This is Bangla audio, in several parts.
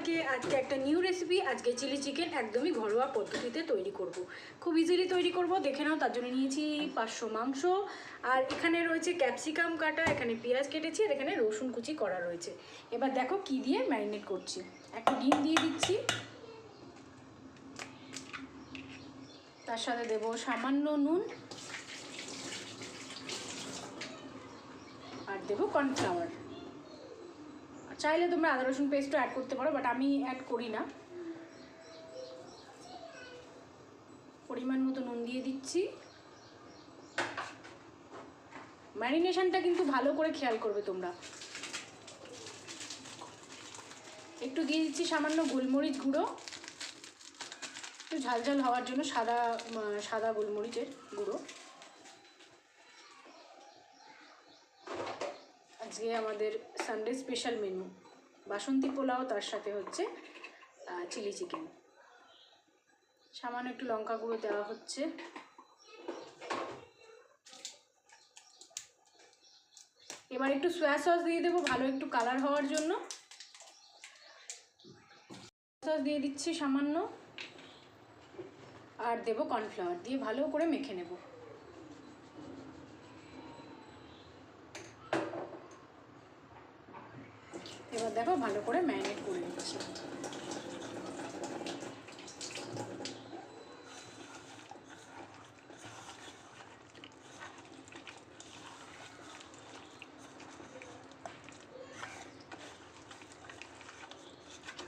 সবাইকে আজকে একটা নিউ রেসিপি আজকে চিলি চিকেন একদমই ঘরোয়া পদ্ধতিতে তৈরি করব। খুব ইজিলি তৈরি করব, দেখে নাও, তার জন্য নিয়েছি পাঁচশো মাংস। আর এখানে রয়েছে ক্যাপসিকাম কাটা, এখানে পেঁয়াজ কেটেছি, আর এখানে রসুন কুচি করা রয়েছে। এবার দেখো কি দিয়ে ম্যারিনেট করছি। একটা ডিম দিয়ে দিচ্ছি। তার সাথে দেবো সামান্য নুন। আর দেবো কর্নফ্লাওয়ার চাইলে তোমরা আদা, রসুন পেস্টও অ্যাড করতে পারো বাট আমি অ্যাড করি না। পরিমাণ মতো নুন দিয়ে দিচ্ছি। ম্যারিনেশনটা কিন্তু ভালো করে খেয়াল করবে তোমরা। একটু দিয়ে দিচ্ছি সামান্য গোলমরিচ গুঁড়ো। একটু ঝালঝাল হওয়ার জন্য সাদা সাদা গোলমরিচের গুঁড়ো। আজকে আমাদের Sunday special menu basanti pulao, তার সাথে হচ্ছে চিলি চিকেন সামান্য একটু লঙ্কা গুঁড়ো দেওয়া হচ্ছে। এবার একটু সোয়া সস দিয়ে দেবো, ভালো একটু কালার হওয়ার জন্য। সস দিয়ে দিচ্ছি সামান্য। আর দেবো কর্নফ্লাওয়ার দিয়ে ভালো করে মেখে নেব। এবার দেখো ভালো করে ম্যারিনেট করে নিচ্ছি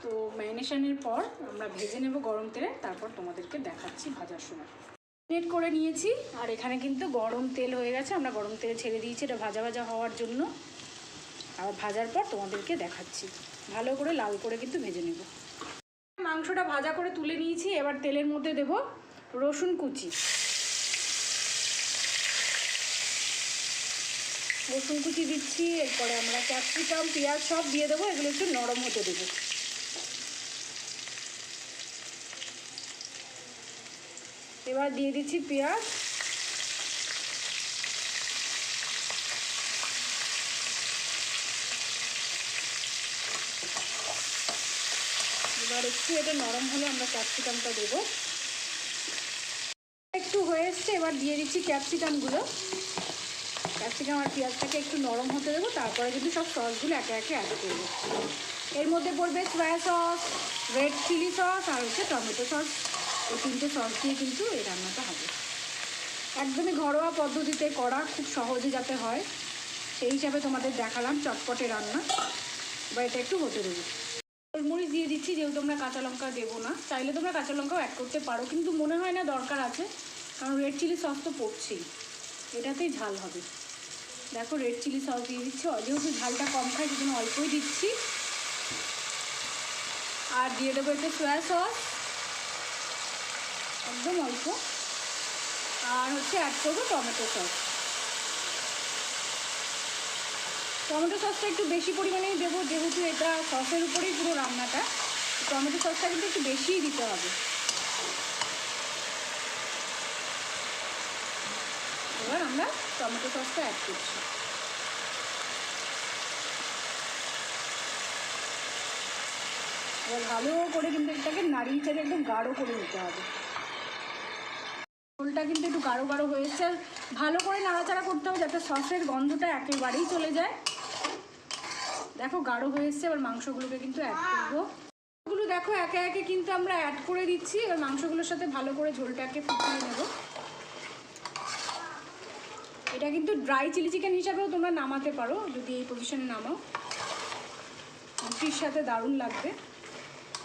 তো ম্যারিনেশনের পর আমরা ভেজে নেব গরম তেলে, তারপর তোমাদেরকে দেখাচ্ছি ভাজার সময়। ম্যারিনেট করে নিয়েছি, আর এখানে কিন্তু গরম তেল হয়ে গেছে, আমরা গরম তেলে ছেড়ে দিয়েছি, এটা ভাজা ভাজা হওয়ার জন্য। আবার ভাজার পর তোমাদেরকে দেখাচ্ছি। ভালো করে লাল করে কিন্তু ভেজে নেব। মাংসটা ভাজা করে তুলে নিয়েছি, এবার তেলের মধ্যে দেব রসুন কুচি। রসুন কুচি দিচ্ছি, এরপরে আমরা ক্যাপসিকাম, পেঁয়াজ সব দিয়ে দেবো, এগুলো একটু নরম হতে দেবো। এবার দিয়ে দিচ্ছি পেঁয়াজ। এবার একটু এটা নরম হলে আমরা ক্যাপসিকামটা দেবো। একটু হয়ে এসছে, এবার দিয়ে দিচ্ছি ক্যাপসিকামগুলো। ক্যাপসিকাম আর পেঁয়াজটাকে একটু নরম হতে দেবো, তারপরে কিন্তু সব সসগুলো একে একে অ্যাড করব এর মধ্যে পড়বে soya sauce red chilli sauce আর হচ্ছে টমেটো সস এই তিনটে সস দিয়ে কিন্তু এই রান্নাটা হবে। একদমই ঘরোয়া পদ্ধতিতে করা, খুব সহজে যাতে হয়। সেই হিসাবে তোমাদের দেখালাম চটপটে রান্না। বা এটা একটু হতে দেবো। গোলমরিচ দিয়ে দিচ্ছি, যেহেতু আমরা কাঁচা লঙ্কা দেবো না, চাইলে তোমরা কাঁচা লঙ্কাও অ্যাড করতে পারো, কিন্তু মনে হয় না দরকার আছে, কারণ রেড চিলি সস তো পড়ছেই। এটাতেই ঝাল হবে। দেখো রেড চিলি সস দিয়ে দিচ্ছি, যেহেতু ঝালটা কম খাই, সেজন্য অল্পই দিচ্ছি। আর দিয়ে দেবো একটু সয়া সস একদম অল্প। আর হচ্ছে অ্যাড করব টমেটো সস টমেটো সসটা একটু বেশি পরিমাণেই দেবো, যেহেতু এটা সসের উপরেই পুরো রান্নাটা। টমেটো সসটা কিন্তু একটু বেশিই দিতে হবে। এবার আমরা টমেটো সসটা অ্যাড করছি। এবার ভালো করে কিন্তু এটাকে নাড়িয়ে চেড়ে একদম গাঢ় করে নিতে হবে। ঝোলটা কিন্তু একটু গাঢ় গাঢ় হয়েছে। আর ভালো করে নাড়াচাড়া করতে হবে যাতে সসের গন্ধটা একেবারেই চলে যায়। দেখো, গাঢ় হয়ে এসছে, এবার মাংসগুলোকে কিন্তু অ্যাড করব। এগুলো দেখো, একে একে কিন্তু আমরা অ্যাড করে দিচ্ছি। এবার মাংসগুলোর সাথে ভালো করে ঝোলটাকে ফুটিয়ে নেব। এটা কিন্তু ড্রাই চিলি চিকেন হিসাবেও তোমরা নামাতে পারো, যদি এই পজিশনে নামাও। রুটির সাথে দারুণ লাগবে।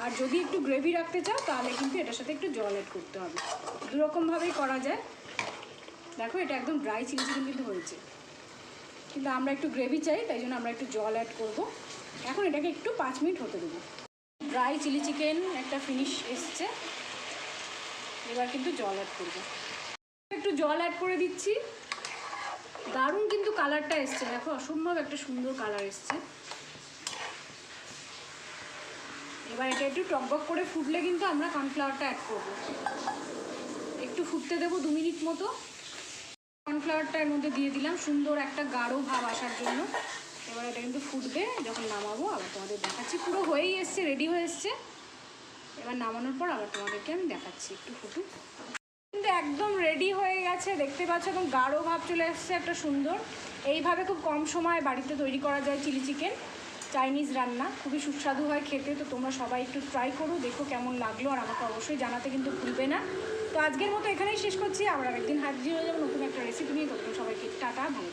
আর যদি একটু গ্রেভি রাখতে চাও, তাহলে কিন্তু এটার সাথে একটু জল অ্যাড করতে হবে। দুরকমভাবেই করা যায়। দেখো, এটা একদম ড্রাই চিলি চিকেন কিন্তু হয়েছে। কিন্তু আমরা একটু গ্রেভি চাই, তাই জন্য আমরা একটু জল অ্যাড করব। এখন এটাকে একটু পাঁচ মিনিট হতে দেবো। ড্রাই চিলি চিকেন একটা ফিনিশ এসছে। এবার কিন্তু জল অ্যাড করব। একটু জল অ্যাড করে দিচ্ছি। দারুণ কিন্তু কালারটা এসছে। দেখো, অসম্ভব একটা সুন্দর কালার এসছে। এবার এটা একটু টকবক করে ফুটলে কিন্তু আমরা কর্নফ্লাওয়ারটা অ্যাড করব। একটু ফুটতে দেবো দু মিনিট মতো। কর্নফ্লাওয়ারটা এর মধ্যে দিয়ে দিলাম। সুন্দর একটা গাঢ় ভাব আসার জন্য। এবার এটা কিন্তু ফুটবে, যখন নামাবো আবার তোমাদের দেখাচ্ছি। পুরো হয়েই এসছে রেডি হয়ে এসছে। এবার নামানোর পর আবার তোমাদেরকে আমি দেখাচ্ছি একটু ফুটু। কিন্তু একদম রেডি হয়ে গেছে, দেখতে পাচ্ছ একদম গাঢ় ভাব চলে এসছে, একটা সুন্দর। এইভাবে খুব কম সময় বাড়িতে তৈরি করা যায় চিলি চিকেন। চাইনিজ রান্না খুবই সুস্বাদু হয় খেতে, তো তোমরা সবাই একটু ট্রাই করো, দেখো কেমন লাগল আর আমাকে অবশ্যই জানাতে কিন্তু ভুলবে না। তো আজকের মতো এখানেই শেষ করছি, আবার একদিন হাজির হয়ে যাব নতুন একটা রেসিপি নিয়ে। তখন সবাইকে টাটা, ভালো